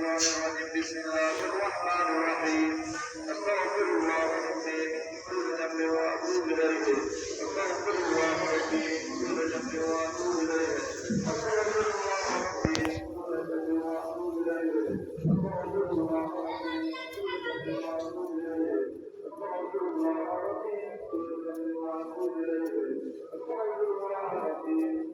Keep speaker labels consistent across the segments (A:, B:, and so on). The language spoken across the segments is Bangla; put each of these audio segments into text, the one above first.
A: الشيطان الرجيم بسم الله الرحمن الرحيم استغفر الله ربي من كل ذنب واتوب اليه استغفر الله ربي من كل ذنب واتوب اليه استغفر الله ربي من كل ذنب واتوب اليه استغفر الله ربي من كل ذنب واتوب اليه استغفر الله ربي من كل ذنب واتوب اليه استغفر الله ربي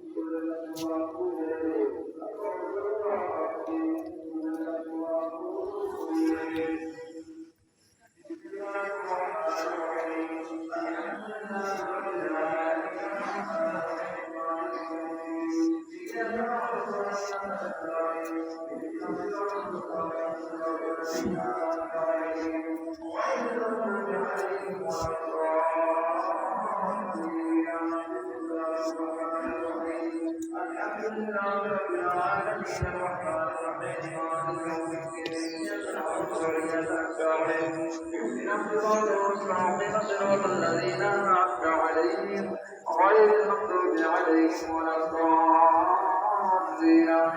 A: الذين انعمت عليهم غير المغضوب عليهم ولا الضالين.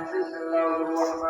A: بسم الله الرحمن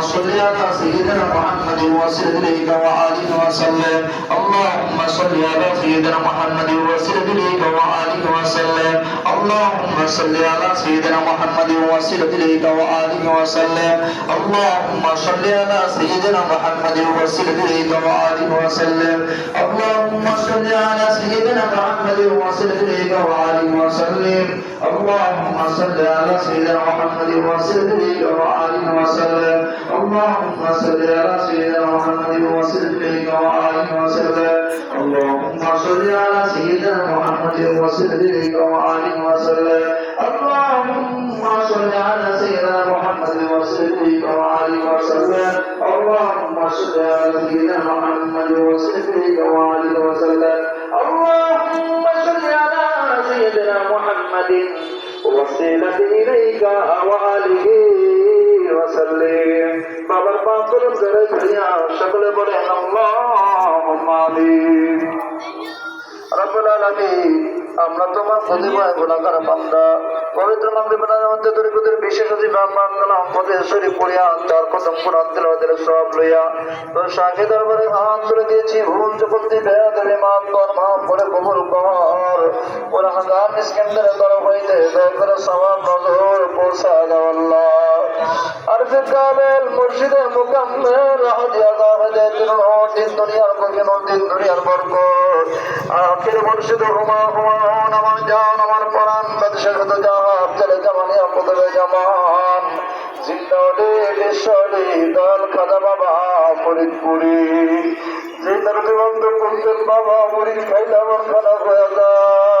A: اللهم صل على سيدنا محمد وسلم إليك وآله وسلم. اللهم صل على سيدنا محمد وسلم إليك وآله وسلم. اللهم صل على سيدنا محمد وسلم إليك وآله وسلم. اللهم صل على سيدنا محمد وسلم إليك وآله وسلم. اللهم صل على سيدنا محمد وسلم إليك وآله وسلم. اللهم صل على سيدنا محمد وسلم إليك وآله وسلم. اللهم صل على سيدنا محمد وسلم وآله وسلم. اللهم صل على سيدنا محمد وسلم وآله وسلم. اللهم صل على سيدنا محمد وسلم وآله وسلم. اللهم صل على سيدنا محمد وسلم وآله وسلم. اللهم صل على سيدنا محمد وسيلة إليك وآله وسلم. পাঁচর ধরে ধরিয়া সকলে বলে রব্বুল আলামিন, আমরা তোমার প্রতিমায় গুণাকার বান্দা। পবিত্র মাগরিবের মধ্যে দরিদ্রদের, বিশেষ অধিকার কালাম পদে সরি পড়িয়া তার কদম কোরআন তেলাওয়াতের সব লইয়া। তোর সাথে দরবারে হাত তুলে দিয়েছি, ভুল যখন তুই বেয়া কর মাফ করে কবুল কর। ওরা হাজার ইস্কেন্দারের তরফ হইতে দয়া করে সবার নজর পৌঁছা দাও আল্লাহ। আরশ কামেল মুর্শিদে মুকাম্মেল রাহদিয়া গারজাতুল ওদিন দুনিয়ার বরকত ওদিন দুনিয়ার বরকত। আখির মুর্শিদ হুমা হুমা, আমার জান, আমার প্রাণ, বাদশাহ তো জাহাব চলে জামানি। আপদে জামান জিন্দালে বিশ্বলে দল খাজা বাবা ফরিদপুরি যে তার জীবন্ত করতেন বাবা মুড়ি খাইলে আমার খানা হয়ে যায়।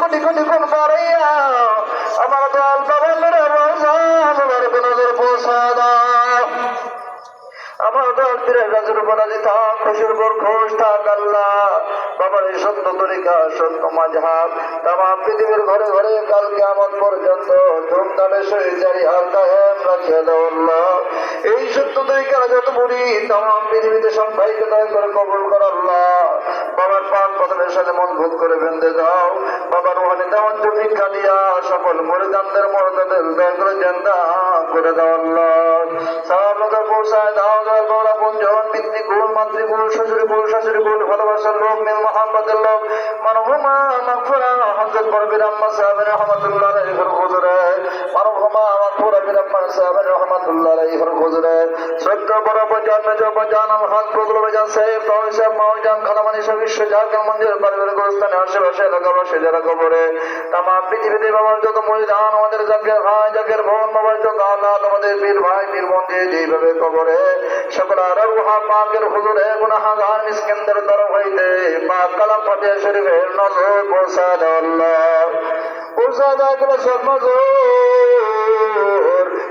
A: আজি থাক খুশির উপর খুশ থাক আল্লাহ। বাবার এই সত্য তরিকা, সত্য মাঝহাব, তামাম পৃথিবীর ঘরে ঘরে কাল কেমন পর্যন্ত ধুমধামে সহি জারি আর কায়েম রাখিয়ে দাও আল্লাহ। এই সত্য তরিকার যত মুড়ি তামাম পৃথিবীতে সবাইকে দয়া করে কবুল কর আল্লাহ। বাবার পাক পতনের সাথে মজবুত করে বেঁধে দাও। বাবার ওখানে দেওয়ার ভিক্ষা দিয়া সকল মরিদানদের মরদাদের দয়া করে জেন্দা করে দাও আল্লাহ। সাহাবত পৌঁছায় দাও দয়া পিতৃকুল মাতৃকুল শ্বশুরকুল শাশুড়িকুল ভালোবাসার লোক, মিল মোহাম্মদের লোক, মানবমা সাহেবের সাহেবের বড় বজান, মেজ বজান হাত বজান, সাহেব সব বিশ্ব পারিবারিক আশেপাশে এলাকাবাসী যারা কবরে পৃথিবীতে বাবার যত আমাদের জাকের ভাই, জাকের বোন, বাবার যত আল্লাহ আমাদের বীর ভাই, বীর মন্দির যেইভাবে কবরে, সকল পাকের হুজুরে গুনাহগার মিসকিনদের তরফ হইতে পাক কালাম ফাতিহা শরীফের নজর পৌঁছা দাও আল্লাহ। পৌঁছা দাও করে সর্বজোর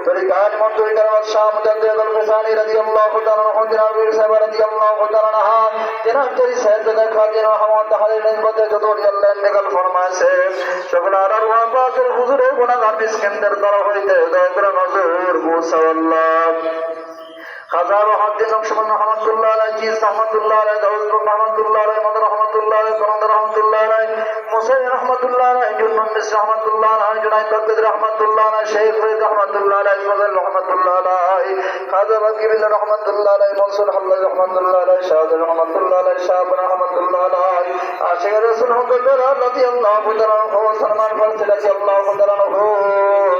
A: তরিকাত মন্ত্রী কারণ শাহ মুজাদ্দিদ ফিসানি রাদিয়াল্লাহু তাআলা আনহু দিনার বীর সাহেব রাদিয়াল্লাহু তাআলা আনহা দিনার তরি সাহেব দেখা দিন রহমত নিসবতে যত আল্লাহ নিকাল ফরমাইছে সকল রুহা পাকের হুজুরে গুনাহগার মিসকিনদের তরফ হইতে দয়া করে নজর পৌঁছা আল্লাহ। হাজার হাদ্দিন নকশবন রহমতুল্লাহ আলাই জিস রহমতুল্লাহ আলাই দাউদ রহমতুল্লাহ আলাই মদর রহমতুল্লাহ আলাই করন্দ রহমতুল্লাহ আলাই মুসাইন রহমতুল্লাহ আলাই জুন্নুন মিস রহমতুল্লাহ আলাই জুনাইদ বাগদাদ রহমতুল্লাহ আলাই শেখ ফরিদ রহমতুল্লাহ আলাই ফজল রহমতুল্লাহ আলাই খাজা বাকিবিল রহমতুল্লাহ আলাই মনসুর হাল্লাহ রহমতুল্লাহ আলাই শাহাদ রহমতুল্লাহ আলাই শাহ রহমতুল্লাহ আলাই আশিক রাসূল হুজুর রাদিয়াল্লাহু তাআলা আনহু সালমান ফারসি রাদিয়াল্লাহু তাআলা আনহু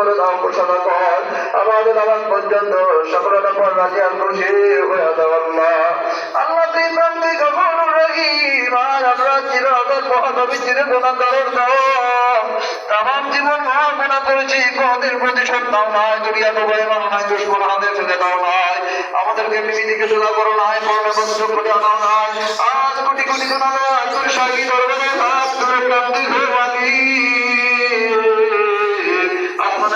A: করে দাও, ঘোষণা কর। আমাদের আবার পর্যন্ত সকলের উপর রাজি আর খুশি হয়ে দাও আল্লাহ তুই কখন রহিম আর আমরা চিরকাল মহানবী চির গুণাগারের দাও তামাম জীবন মহা গুণা করেছি, কোনদিন প্রতিশোধ দাও নাই। দুনিয়া তো বই মানা নাই, দুশ্মন হাতে ফেলে দাও নাই। আমাদেরকে বিবিদিকে সোজা করো নাই কর্মে বন্ধ করে দাও নাই। আজ কোটি কোটি গুণা নয় তোর সঙ্গী করবে? না তোর প্রান্তি ঘুমালি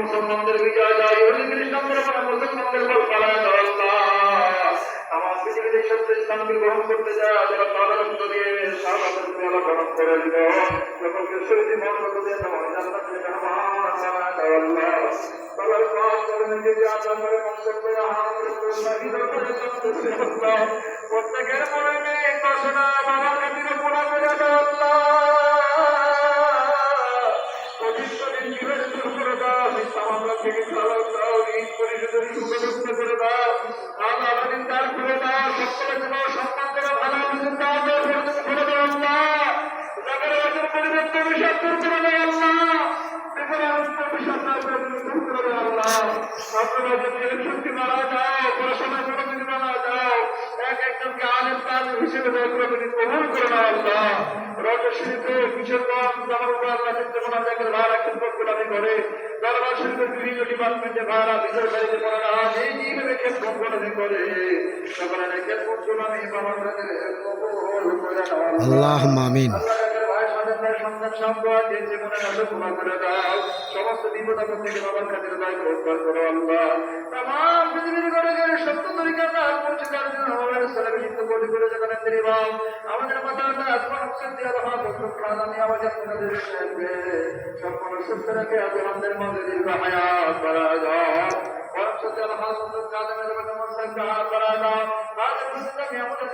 A: মুসলমানদের বিজয় যায় উপরে মুসলমানদের পৃথিবীতে সত্য ইসলামকে গ্রহণ করতে যায় যারা তাদের গ্রহণ করে দিল সকলকে সত্যি দিয়ে তোমার জান্নাত থেকে আমার সানা দাও আল্লাহ তাআলার পাক করেন যে আল্লাহ করে মঙ্গল করে আমাদের শহীদ করে করতেছে আল্লাহ প্রত্যেকের মনে বাসনা বাবার কাছে পুরা করে দেওয়া এক একজনকে আলেম তালেম করে দাও আল্লাহ রজা শরীফে কিশোর কম জামার উপর আল্লাহ চিন্তা করা জায়গায় ভাড়া খেদমত গোলামি করে দরবার শরীফের বিভিন্ন ডিপার্টমেন্টে ভাড়া বিচার বাড়িতে পড়া এই নিয়ে খেদমত গোলামি করে সকলে খেদমত গোলামি বাবার কাছে কবুল করে দাও
B: আল্লাহ মামিন
A: সম্পদ যে জীবনে আসে ক্ষমা করে দাও। সমস্ত বিপদ আপদ থেকে বাবার কাছে দায় গ্রহণ করো আল্লাহ। তাম পৃথিবীর করে গেলে সত্য তরিকা দান করছে, তার জন্য আমাদের সালামে হিন্দু কোটি করে যেখানে তিনি বাম আমাদের মাতা আসমান অক্সিজেন দিয়ে রহা বসুন খান আমি আওয়াজ আপনাদের সম্পূর্ণ সুস্থ রেখে, আজ আমাদের মধ্যে দীর্ঘ হায়াত করা যাও পরম সত্য আল্লাহ সুন্দর কাজে মেলে বেটা মনসাই কাহার করা দাও কাজে মুসিদা নিয়ামতের